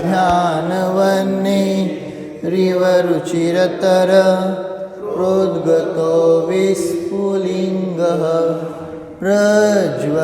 ध्यानवन्ने रिवरुचिरतर प्रोद्गतो विस्फुलिङ्गः प्रज्वलितजो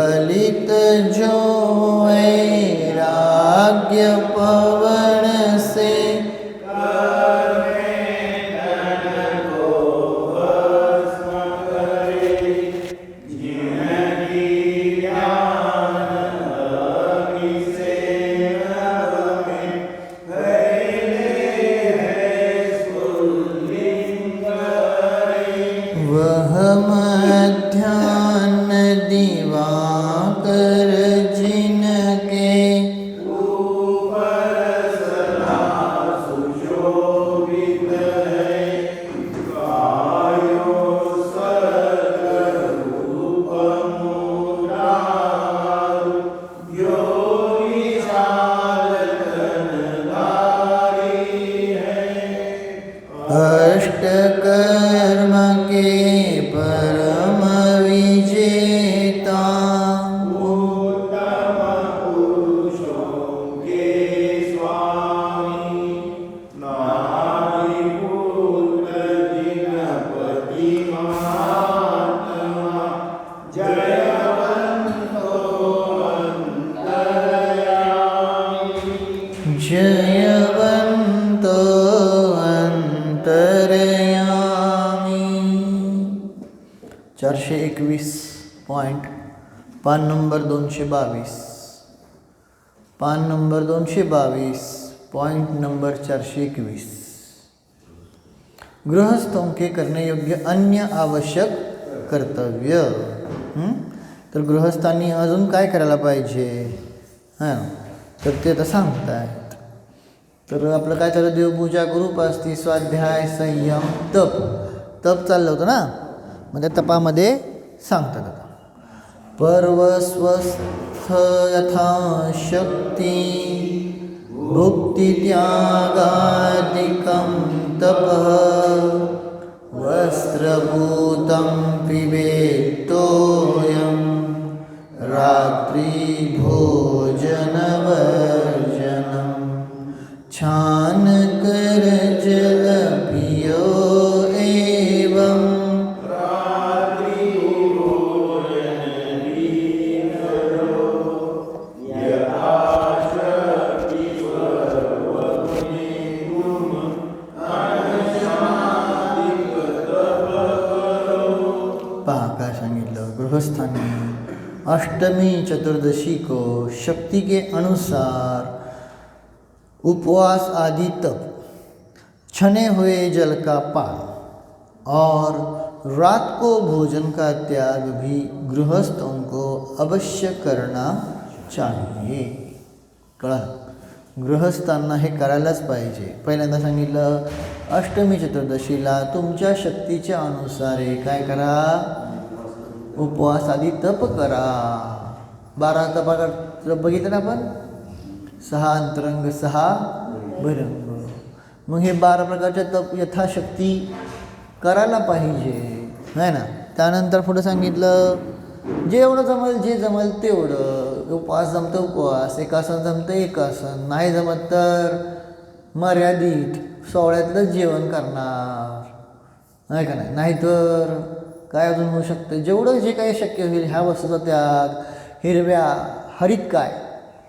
अष्टकर्म के पान नंबर दोनशे बावीस. पान नंबर दोनशे बावीस पॉईंट नंबर चारशे एकवीस. गृहस्थोंके करण्यायोग्य अन्य आवश्यक कर्तव्य. तर गृहस्थांनी अजून काय करायला पाहिजे? हां? तर ते आता सांगतायत. तर आपलं काय चाललं देवपूजा गुरुपास्ती स्वाध्याय संयम तप. तप चाललं होतं ना? मग त्या तपामध्ये सांगतात आता. पर्वस्वस्थ यथाशक्ती भुक्तित्यागादिकं तपः वस्त्रभूतं पिबेत्तोऽयं रात्रिभोजनवर्जनं गृहस्थांनी। अष्टमी चतुर्दशी को शक्ति के अनुसार उपवास आदि तप, छने हुए जल का पान और रात को भोजन का त्याग भी गृहस्थों को अवश्य करना चाहिए। कळलं गृहस्थांना हे करायलाच पाहिजे। पहिल्यांदा सांगितलं, अष्टमी चतुर्दशीला तुमच्या शक्तीच्या अनुसारे काय करा? उपवास आधी तप करा. बारा तपा तप बघितलं ना आपण? सहा अंतरंग सहा बहिरंग. मग हे बारा प्रकारच्या तप यथाशक्ती करायला पाहिजे. नाही ना? त्यानंतर पुढं सांगितलं जेवढं जमल जे जमल तेवढं. उपवास जमतं उपवास एकासन जमतं एकासन नाही जमत तर मर्यादित सोहळ्यातलं जेवण करणार. नाही का नाही? नाहीतर काय अजून होऊ शकतं? जेवढं जे काही शक्य होईल ह्या वस्तूचा त्याग हिरव्या हरित काय?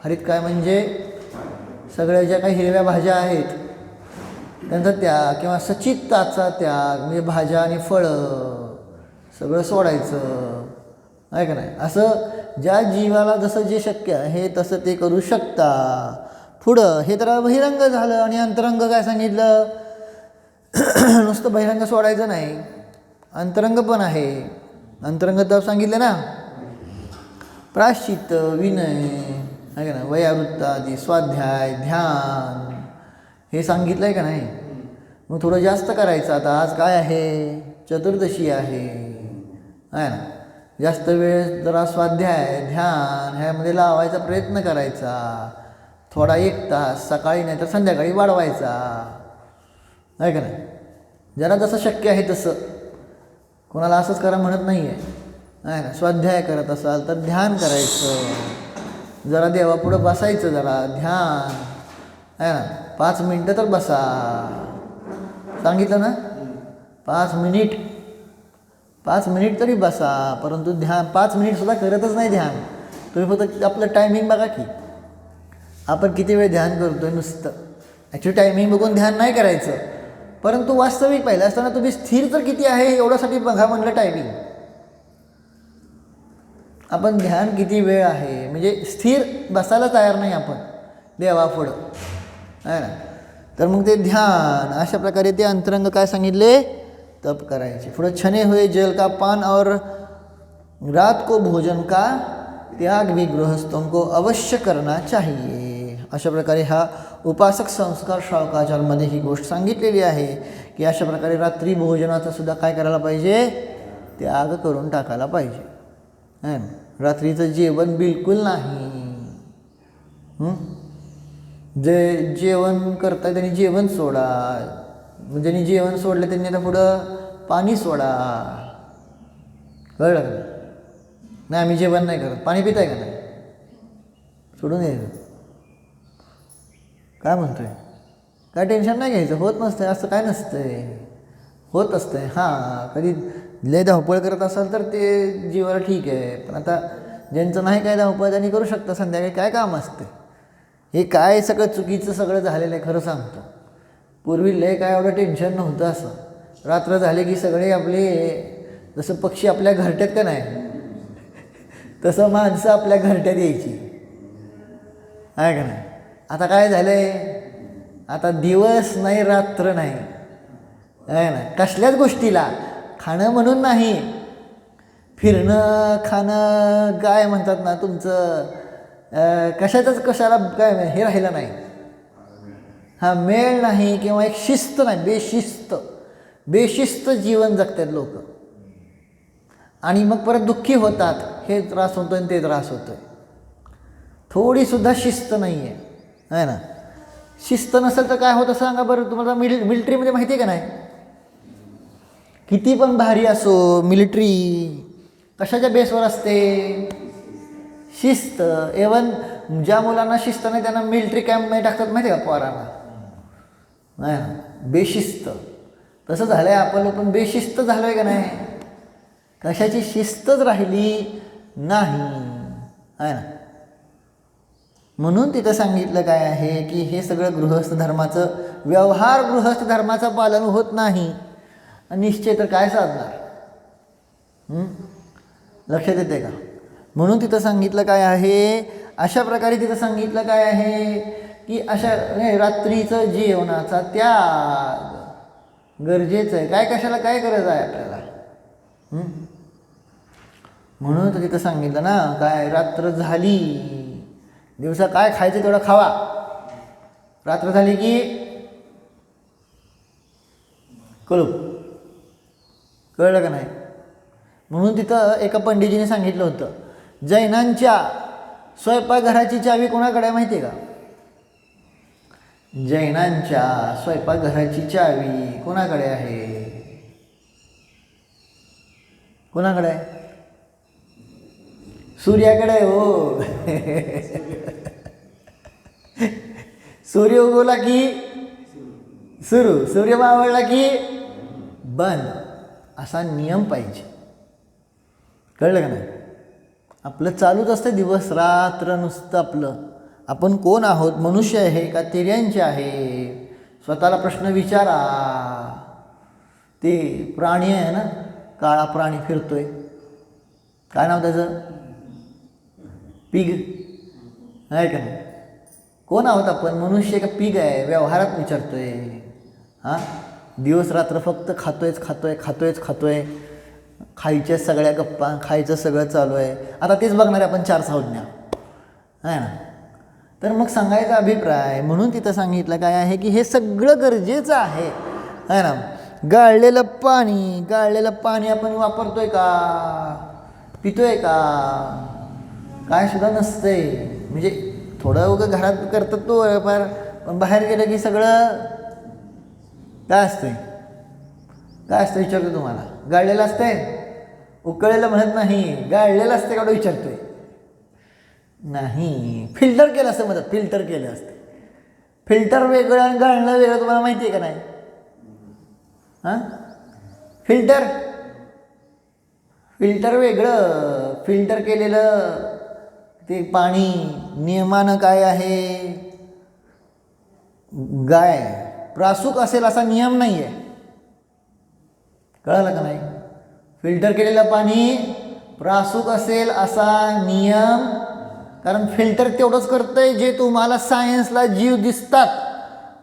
हरित काय म्हणजे सगळ्या ज्या काही हिरव्या भाज्या आहेत त्यांचा त्याग किंवा सचित्ताचा त्याग म्हणजे भाज्या आणि फळं सगळं सोडायचं. आहे का नाही? असं ज्या जीवाला जसं जे शक्य आहे तसं ते करू शकता. पुढं हे तर बहिरंग झालं आणि अंतरंग काय सांगितलं? नुसतं बहिरंग सोडायचं नाही. अंतरंग पण आहे. अंतरंग तर सांगितलं ना. प्राश्चित विनय आहे का ना? वयावृत्तादी स्वाध्याय ध्यान. हे सांगितलं आहे का नाही? मग थोडं जास्त करायचं. आता आज काय आहे? चतुर्दशी आहे. आहे ना? जास्त वेळ जरा स्वाध्याय ध्यान ह्यामध्ये लावायचा प्रयत्न करायचा. थोडा एक तास सकाळी नाही तर संध्याकाळी वाढवायचा. आहे का नाही? ज्याला जसं शक्य आहे तसं. कोणाला असंच करा म्हणत नाही आहे आहे ना स्वाध्याय करत असाल तर ध्यान करायचं. जरा देवापुढं बसायचं जरा ध्यान. आहे ना? पाच मिनटं तर बसा. सांगितलं ना? पाच मिनिट. पाच मिनिट तरी बसा परंतु ध्यान पाच मिनिटसुद्धा करतच नाही ध्यान. तुम्ही फक्त आपलं टायमिंग बघा की. आपण किती वेळ ध्यान करतो आहे नुसतं. ॲक्च्युली टायमिंग बघून ध्यान नाही करायचं. परंतु वास्तविक पाहिलं असताना तुम्ही स्थिर तर किती आहे एवढ्यासाठी बघा म्हणलं टायमिंग आपण ध्यान किती वेळ आहे? म्हणजे स्थिर बसायला तयार नाही आपण. देवा पुढं. आहे ना? तर मग ते ध्यान अशा प्रकारे ते अंतरंग काय सांगितले? तप करायचे. पुढं छने हुए जल का पान और रात को भोजन का त्याग भी गृहस्थों को अवश्य करना चाहिए. अशा प्रकारे हा उपासक संस्कार शावकाचारमध्ये ही गोष्ट सांगितलेली आहे की अशा प्रकारे रात्री भोजनाचा सुद्धा काय करायला पाहिजे? त्याग करून टाकायला पाहिजे. रात्रीचं जेवण बिलकुल नाही. जे जेवण करताय त्यांनी जेवण सोडा. म्हणजे ज्यांनी जेवण सोडलं त्यांनी आता पुढं पाणी सोडा. कळलं का? नाही आम्ही जेवण नाही करत. पाणी पिताय का नाही? सोडून यायचं काय म्हणतोय? काय टेन्शन नाही घ्यायचं. होत नसतंय. असं काय नसतंय. होत असतंय. हां कधी लय धावपळ करत असाल तर ते जीवाला ठीक आहे. पण आता ज्यांचं नाही काय धावपळ त्यांनी करू शकता. संध्याकाळी काय काम असते हे काय सगळं चुकीचं सगळं झालेलं आहे खरं सांगतो. पूर्वी लय काय एवढं टेन्शन नव्हतं असं. रात्र झाले की सगळे आपले जसं पक्षी आपल्या घरट्यात का नाही? तसं माणसं आपल्या घरट्यात यायची. आहे का नाही? आता काय झालं आहे आता दिवस नाही रात्र नाही. आहे ना? कसल्याच गोष्टीला. खाणं म्हणून नाही. फिरणं खाणं काय म्हणतात ना तुमचं? कशाचंच कशाला काय हे राहिलं नाही. हा मेळ नाही किंवा एक शिस्त नाही बेशिस्त. बेशिस्त जीवन जगतात लोक. आणि मग परत दुःखी होतात हे त्रास होतोय आणि ते त्रास होतोय. थोडीसुद्धा शिस्त नाही आहे आहे ना? शिस्त नसेल तर काय होतं सांगा बरं तुम्हाला मिल मिलिटरीमध्ये माहिती आहे का नाही? किती पण भारी असो मिलिटरी कशाच्या बेसवर असते? शिस्त. एवन ज्या मुलांना शिस्त नाही त्यांना मिलिटरी कॅम्पमध्ये टाकतात माहिती आहे का पोरांना? नाही ना? बेशिस्त. तसं झालं आहे आपण पण बेशिस्त झालं आहे का नाही? कशाची शिस्तच राहिली नाही. आहे ना? म्हणून तिथं सांगितलं काय आहे की हे सगळं गृहस्थ धर्माचं व्यवहार गृहस्थ धर्माचं पालन होत नाही. निश्चय तर काय साधणार? लक्षात येते का? म्हणून तिथं सांगितलं काय आहे अशा प्रकारे तिथं सांगितलं काय आहे की अशा नाही, रात्रीचं जेवणाचा त्याग. गरजेचं आहे. काय कशाला काय गरज आहे आपल्याला? म्हणून तर तिथं सांगितलं ना काय रात्र झाली. दिवसा काय खायचं तेवढं खावा. रात्र झाली की कळू. कळलं का नाही? म्हणून तिथं एका पंडितजीने सांगितलं होतं जैनांच्या स्वयंपाकघराची चावी कोणाकडे आहे माहिती आहे का? जैनांच्या स्वयंपाकघराची चावी कोणाकडे आहे? कोणाकडे आहे? सूर्याकडे आहे हो. सूर्य उगवला की सुरू. सूर्य मावळला की बंद. असा नियम पाहिजे. कळलं का नाही? आपलं चालूच असतं दिवस रात्र नुसतं आपलं. आपण कोण आहोत? मनुष्य आहे का तिर्यांचे आहे? स्वतःला प्रश्न विचारा. ते प्राणी आहे ना? काळा प्राणी फिरतोय. काय नाव त्याचं? पिग. आहे का नाही? कोण आहोत आपण? मनुष्य का पीक आहे व्यवहारात विचारतोय. हां? दिवस रात्र फक्त खातोयच खातोय खातोयच खातोय. खायच्या सगळ्या गप्पा खायचं सगळं चालू आहे. आता तेच बघणार आपण चार संज्ञा आहे ना? तर मग सांगायचा अभिप्राय म्हणून तिथं सांगितलं काय आहे की हे सगळं गरजेचं आहे. आहे ना? गाळलेलं पाणी गाळलेलं पाणी आपण वापरतोय का? पितोय का? काय सुद्धा नसतंय. म्हणजे थोडं उगं घरात करतात तो फार पण बाहेर गेलं की सगळं काय असतंय? काय असतं विचारतो तुम्हाला? गाळलेलं असतंय? उकळलेलं म्हणत नाही. गाळलेलं असतं का विचारतोय? नाही. फिल्टर केलं असतं म्हणतात फिल्टर केलं असतं. फिल्टर वेगळं आणि गाळणं वेगळं तुम्हाला माहिती आहे का नाही? हां? फिल्टर? फिल्टर वेगळं. फिल्टर केलेलं ते पाणी नियमानं काय आहे? गाय प्रासूक असेल असा नियम नाही आहे कळालं का नाही? फिल्टर केलेलं पाणी प्रासूक असेल असा नियम कारण फिल्टर तेवढंच करतंय जे तुम्हाला सायन्सला जीव दिसतात.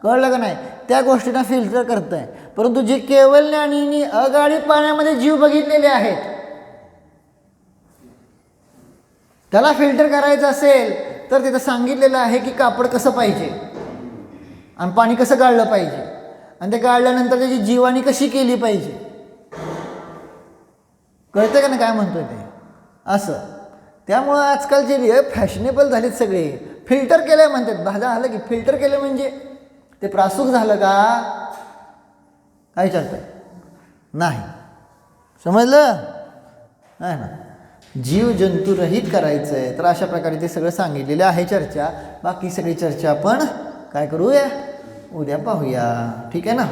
कळलं का नाही? त्या गोष्टींना फिल्टर करतंय. परंतु जे केवल आणि अगाळी पाण्यामध्ये जीव बघितलेले आहेत त्याला फिल्टर करायचं असेल तर तिथं सांगितलेलं आहे की कापड कसं पाहिजे? आणि पाणी कसं गाळलं पाहिजे? आणि ते गाळल्यानंतर त्याची जीवाणी कशी केली पाहिजे? कळतं का ना काय म्हणतोय ते? असं. त्यामुळं आजकाल जे फॅशनेबल झालेत सगळे. फिल्टर केलं म्हणतात. भाजा झालं की फिल्टर केलं म्हणजे? ते प्रासूक झालं का? काय चालतं नाही. समजलं? नाही ना. जीव जंतुरहित करायचं आहे तर अशा प्रकारे ते सगळं सांगितलेलं आहे चर्चा. बाकी सगळी चर्चा आपण काय करूया? उद्या पाहूया. ठीक आहे ना?